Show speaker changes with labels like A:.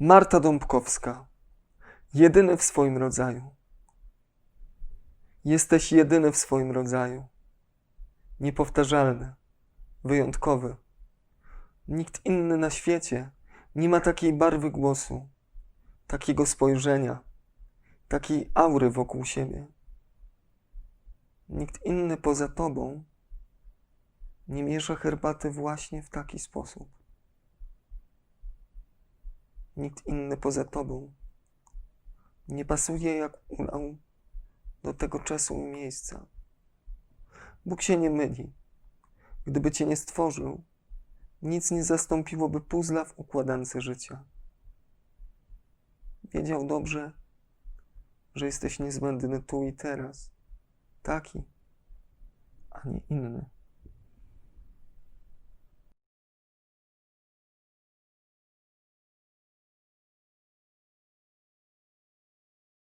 A: Marta Dąbkowska. Jedyny w swoim rodzaju. Jesteś jedyny w swoim rodzaju. Niepowtarzalny, wyjątkowy. Nikt inny na świecie nie ma takiej barwy głosu, takiego spojrzenia, takiej aury wokół siebie. Nikt inny poza tobą nie miesza herbaty właśnie w taki sposób. Nikt inny poza tobą nie pasuje jak ulał do tego czasu i miejsca. Bóg się nie myli. Gdyby cię nie stworzył, nic nie zastąpiłoby puzla w układance życia. Wiedział dobrze, że jesteś niezbędny tu i teraz, taki, a nie inny.